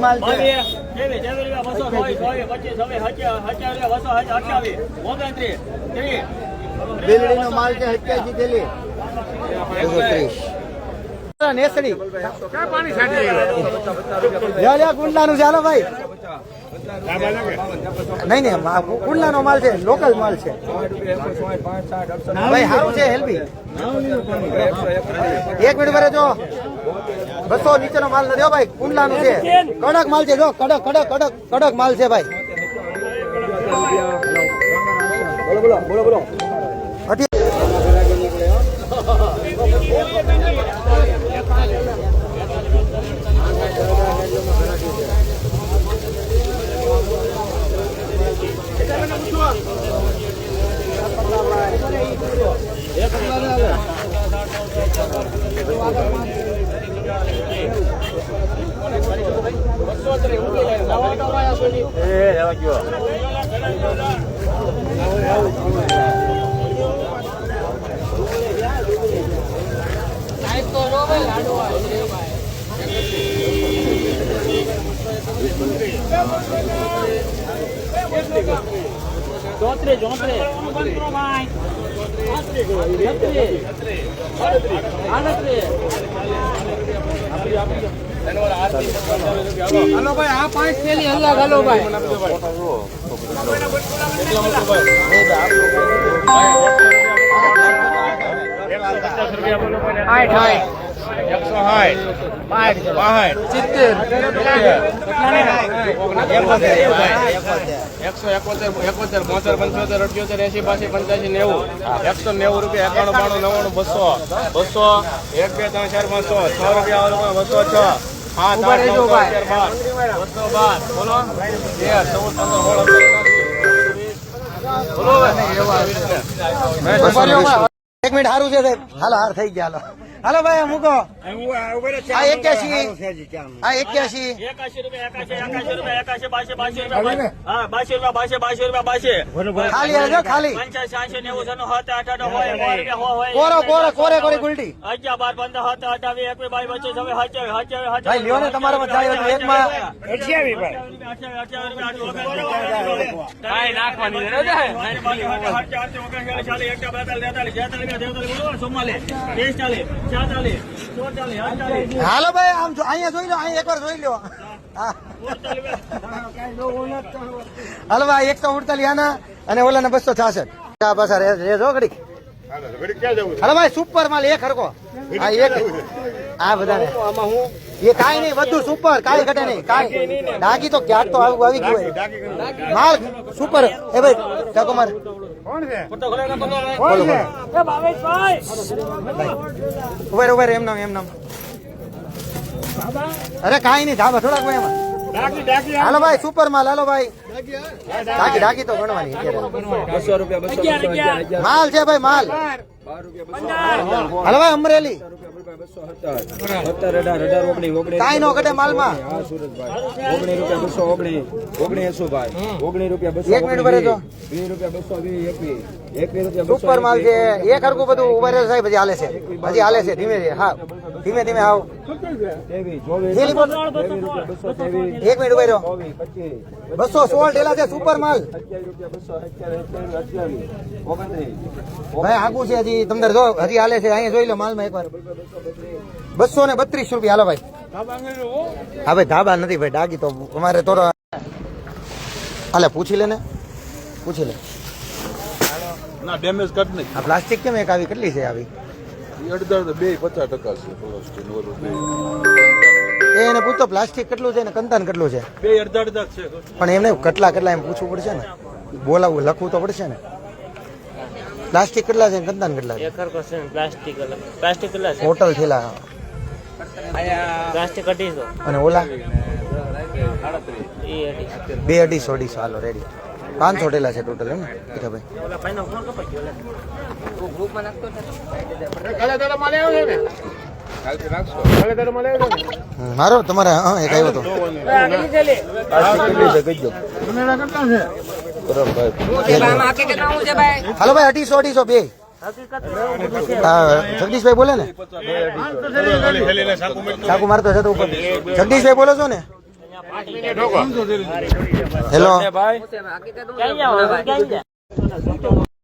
માલ છે. બેલડીનો માલ થેલી. બસો ત્રીસ નેસડી. કુંડલાનું છે ભાઈ. નહીં નહીં આ કુંડલાનો માલ છે લોકલ માલ છે. ભાઈ સારું છે હેલ્પી. એક મિનિટ ભરે જો. બસો નીચેનો માલ નથી ભાઈ, કુંડલાનું છે. કડક માલ છે, જો, કડક કડક કડક કડક માલ છે ભાઈ. અઢી- ચોત્રીસ ચોત્રીસ આડત્રીસ હાલો ભાઈ આ પાંચ થેલી આઠ. સિત્તેર એકસો એકોતેર એકોતેર બોતેર પંચોતેર અઠ્યોતેર એસી પાસી પંચ્યાસી નેવું એકસો નેવું રૂપિયા એકાણું બાણું બસો બસો એક ત્રણ ચાર પાંચસો છ રૂપિયા બસો છ. એક મિનિટ સારું છે સાહેબ હાલો, હાર થઈ ગયા હાલો ભાઈ મૂકો આ એક્યાસી આ એક્યાસી ખાલી કોરો કોરો કોરે કોરી ગુલટી અગિયાર બાર પંદર હત અઠાવી એકવીસ બાવીસ પચીસ છવ્વીસ સત્યાવીસ સત્યાવીસ ભાઈ લ્યો ને એકમાં અડતાલીસ, હાલો ભાઈ આમ અહીંયા જોઈ લો અહીંયા એકવાર જોઈ લો. હા. હાલો ભાઈ એકસો ઉડતાલીસ આના અને ઓલા ને બસો છાસઠ. રે- રેજો ઘડીક. હાલો ભાઈ સુપર માલ એક હરકો હા એક. આ બધાને. એ કાંઈ નહીં બધું સુપર કાંઈ ઘટે નહીં કાંઈ. ડાગી તો ક્યાંક તો આવું આવી ગયું માલ સુપર એ ભાઈ ચાકો માર. એ ભાવેશભાઈ, એમ નામ એમ નામ. અરે કાંઈ નહીં ધાબા થોડાક ભાઈ એમાં. હાલો ભાઈ સુપર માલ. હાલો ભાઈ. ડાકી ડાકી તો ગણવાની બસો અગિયાર, માલ છે ભાઈ માલ. હાલો ભાઈ અમરેલી કાંઈ નો ઘટે માલમાં. એક મિનિટ ભરે તો સુપર માલ છે. એક હરકું બધું ઊભા રહે સાહેબ હજી હાલે છે. હજી હાલે છે. ધીમે ધીમે હા. ધીમે ધીમે આવ એક મિનિટ ઊભા રહ્યો બસો સોળ ઢેલા છે સુપર માલ. ભાઈ આગું છે હજી. તમને જો હજી હાલે છે અહીંયા જોઈ લો માલમાં એકવાર. બસો ને બત્રીસ રૂપિયા. હાલો ભાઈ. હા ભાઈ ધાબા નથી ભાઈ ડાગી તો અમારે તો હાલે પૂછી લે ને. પૂછી લે. ના ડેમેજ કટ નહીં. આ પ્લાસ્ટિક કેમ એક આવી? કેટલી છે આવી? અડધા બે પચાસ ટકા છે એને પૂછતો પ્લાસ્ટિક કેટલું છે ને કંતાન કેટલું છે? બે અડધા અડધા છે પણ એમને કેટલા કેટલા એમ પૂછવું પડશે ને? બોલાવવું લખવું તો પડશે ને. પ્લાસ્ટિક કેટલા છે? ને કંતાન કેટલા છે? એકર ને પ્લાસ્ટિક અલગ. પ્લાસ્ટિક કેટલા છે? હોટલ થેલા પ્લાસ્ટિક અઢીસો. અને ઓલા? બે અઢીસો અઢીસો. હાલો રેડી પાંચસો ટેલા છે ટોટલ એમ ભાઈ મારો તમારે હા એક આવ્યો હતો હાલો ભાઈ અઢીસો અઢીસો બે. હા, જગદીશભાઈ બોલે ને? સાકુ મારતો છે તો ઉપર. જગદીશભાઈ બોલો છો ને? હેલો. ભાઈ?